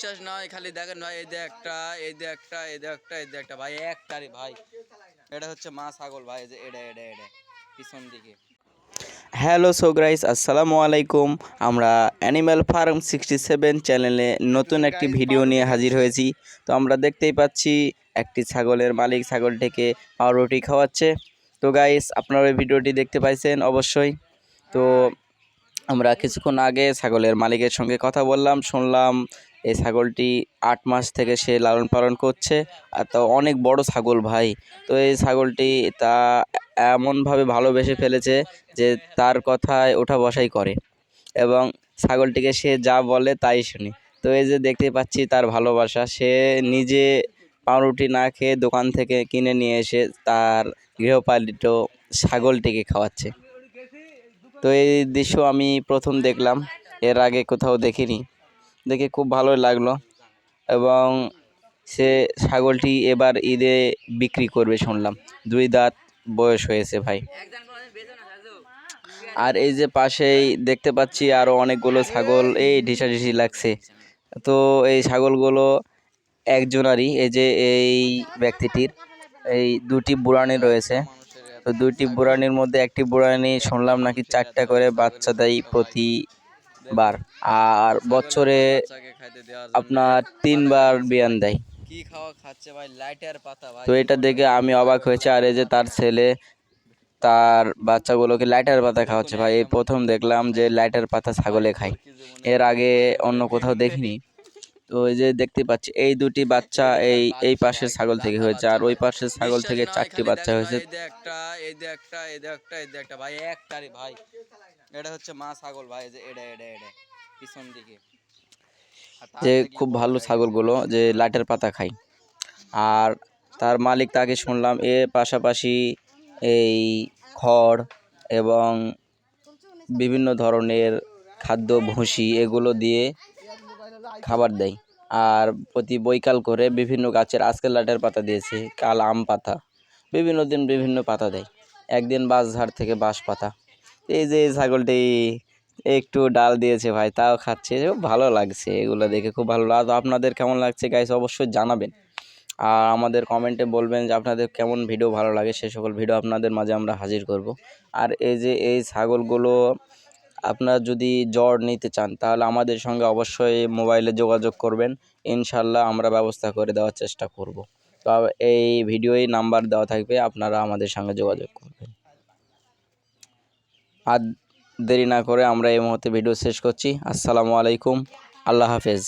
বিশ্বাস নয় খালি দেখেন ভাই এই একটা এই একটা এই একটা এই একটা ভাই একটারই ভাই। এটা হচ্ছে মা ছাগল ভাই এই যে এটা এটা এটা পিছন দিকে। হ্যালো সো গাইস আসসালামু আলাইকুম। আমরা অ্যানিম্যাল ফার্ম সিক্সটি সেভেন চ্যানেলে নতুন একটি ভিডিও নিয়ে হাজির হয়েছি। তো আমরা দেখতেই পাচ্ছি একটি ছাগলের মালিক ছাগলটিকে পাউরুটি খাওয়াচ্ছে। তো গাইস আপনারা ওই ভিডিওটি দেখতে পাইছেন অবশ্যই। তো আমরা কিছুক্ষণ আগে ছাগলের মালিকের সঙ্গে কথা বললাম শুনলাম এই ছাগলটি আট মাস থেকে সে লালন পালন করছে আর তা অনেক বড় ছাগল ভাই। তো এই ছাগলটি তা এমনভাবে ভালোবেসে ফেলেছে যে তার কথায় ওঠা বসাই করে এবং ছাগলটিকে সে যা বলে তাই শুনি। তো এই যে দেখতে পাচ্ছি তার ভালোবাসা, সে নিজে পাউরুটি না খেয়ে দোকান থেকে কিনে নিয়ে এসে তার গৃহপালিত ছাগলটিকে খাওয়াচ্ছে। তো এই দৃশ্য আমি প্রথম দেখলাম, এর আগে কোথাও দেখিনি। দেখে খুব ভালো লাগল এবং সে ছাগলটি এবার ঈদে বিক্রি করবে শুনলাম। দুই দাঁত বয়স হয়েছে ভাই। আর এই যে পাশেই দেখতে পাচ্ছি আরও অনেকগুলো ছাগল, এই ঢিসাঢিসি লাগছে। তো এই ছাগলগুলো একজনারই, এই যে এই ব্যক্তিটির, এই দুটি বুড়ানি রয়েছে। তো দুইটি বুড়ানির মধ্যে একটি বুড়ানি শুনলাম নাকি চারটা করে বাচ্চা দেয় প্রতিবার আর বছরে। আপনার তিনবার বিয়ান দেয়। কি খাওয়া খাচ্ছে ভাই? লাইটার পাতা ভাই। তো এটা দেখে আমি অবাক হয়েছে। আর এই যে তার ছেলে তার বাচ্চাগুলোকে লাইটার পাতা খাওয়াচ্ছে ভাই। এই প্রথম দেখলাম যে লাইটার পাতা ছাগলে খায়। এর আগে অন্য কোথাও দেখিনি। তো এই যে দেখতে পাচ্ছি এই দুটি বাচ্চা এই এই পাশের ছাগল থেকে হয়েছে। আর ওই পাশের ছাগল থেকে চারটি বাচ্চা হয়েছে। ভাই, এই যে একটা এই যে একটা এই যে একটা এই যে একটা ভাই একটারই ভাই। এটা হচ্ছে মা ছাগল ভাই এই যে এটা এটা এটা পিছন দিকে। যে খুব ভালো ছাগলগুলো যে লাইটের পাতা খায়। আর তার মালিক তাকে শুনলাম এর পাশাপাশি এই খড় এবং বিভিন্ন ধরনের খাদ্য ভুসি এগুলো দিয়ে খাবার দেয়। আর প্রতি বৈকাল করে বিভিন্ন গাছের আজকে লাটের পাতা দিয়েছে, কাল আম পাতা। বিভিন্ন দিন বিভিন্ন পাতা দেয়। একদিন বাঁশঝাড় থেকে বাঁশ পাতা। এই যে ছাগলটি একটু ডাল দিয়েছে ভাই, তাও খাচ্ছে। ভালো লাগছে এগুলো দেখে, খুব ভালো লাগছে। আপনাদের কেমন লাগছে গাইস অবশ্যই জানাবেন। আর আমাদের কমেন্টে বলবেন যে আপনাদের কেমন ভিডিও ভালো লাগে, সে সকল ভিডিও আপনাদের মাঝে আমরা হাজির করব। আর এই যে এই ছাগলগুলো আপনারা যদি জ্বর নিতে চান, তাহলে আমাদের সঙ্গে অবশ্যই মোবাইলে যোগাযোগ করবেন। ইনশাল্লাহ আমরা ব্যবস্থা করে দেওয়ার চেষ্টা করব। তো এই ভিডিওই নাম্বার দেওয়া থাকবে, আপনারা আমাদের সঙ্গে যোগাযোগ করবেন। আর দেরি না করে আমরা এই মুহূর্তে ভিডিও শেষ করছি। আসসালামু আলাইকুম। আল্লাহ হাফেজ।